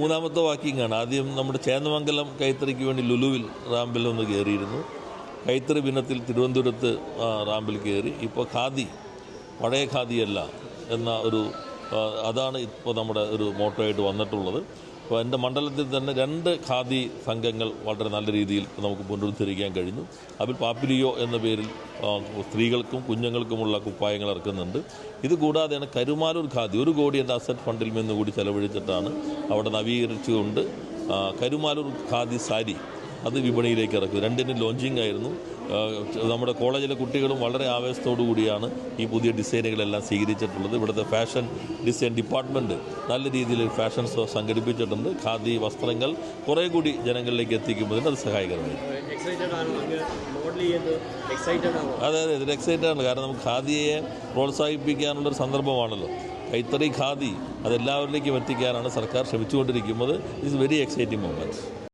മൂന്നാമത്തെ വാക്കിംഗ് ആണ് ആദ്യം നമ്മുടെ ചേന്നമംഗലം കൈത്തറിക്ക് വേണ്ടി ലുലുവിൽ റാമ്പിൽ ഒന്ന് കയറിയിരുന്നു. കൈത്തറി ഭിന്നത്തിൽ തിരുവനന്തപുരത്ത് റാമ്പിൽ കയറി. ഇപ്പോൾ ഖാദി പഴയ ഖാദിയല്ല എന്ന ഒരു അതാണ് ഇപ്പോൾ നമ്മുടെ ഒരു മോട്ടോ ആയിട്ട് വന്നിട്ടുള്ളത്. അപ്പോൾ എന്റെ മണ്ഡലത്തിൽ തന്നെ രണ്ട് ഖാദി സംഘങ്ങൾ വളരെ നല്ല രീതിയിൽ നമുക്ക് പുനരുദ്ധരിക്കാൻ കഴിഞ്ഞു. അതിൽ പാപ്പിലിയോ എന്ന പേരിൽ സ്ത്രീകൾക്കും കുഞ്ഞുങ്ങൾക്കുമുള്ള കുപ്പായങ്ങൾ ഇറക്കുന്നുണ്ട്. ഇത് കൂടാതെയാണ് കരുമാലൂർ ഖാദി ഒരു കോടി എന്റെ അസറ്റ് ഫണ്ടിൽ നിന്ന് കൂടി ചെലവഴിച്ചിട്ടാണ് അവിടെ നവീകരിച്ചുകൊണ്ട് കരുമാലൂർ ഖാദി സാരി അത് വിപണിയിലേക്ക് ഇറക്കും. രണ്ടിനും ലോഞ്ചിങ് ആയിരുന്നു. നമ്മുടെ കോളേജിലെ കുട്ടികളും വളരെ ആവേശത്തോടു കൂടിയാണ് ഈ പുതിയ ഡിസൈനുകളെല്ലാം സ്വീകരിച്ചിട്ടുള്ളത്. ഇവിടുത്തെ ഫാഷൻ ഡിസൈൻ ഡിപ്പാർട്ട്മെന്റ് നല്ല രീതിയിൽ ഫാഷൻ ഷോ സംഘടിപ്പിച്ചിട്ടുണ്ട്. ഖാദി വസ്ത്രങ്ങൾ കുറേ കൂടി ജനങ്ങളിലേക്ക് എത്തിക്കുമ്പോൾ അത് സഹായകരമായി. അതെ അതെ ഇതിൽ എക്സൈറ്റഡ് ആണ്. കാരണം നമുക്ക് ഖാദിയെ പ്രോത്സാഹിപ്പിക്കാനുള്ളൊരു സന്ദർഭമാണല്ലോ. കൈത്തറി ഖാദി അതെല്ലാവരിലേക്കും എത്തിക്കാനാണ് സർക്കാർ ശ്രമിച്ചുകൊണ്ടിരിക്കുന്നത്. It's very exciting moment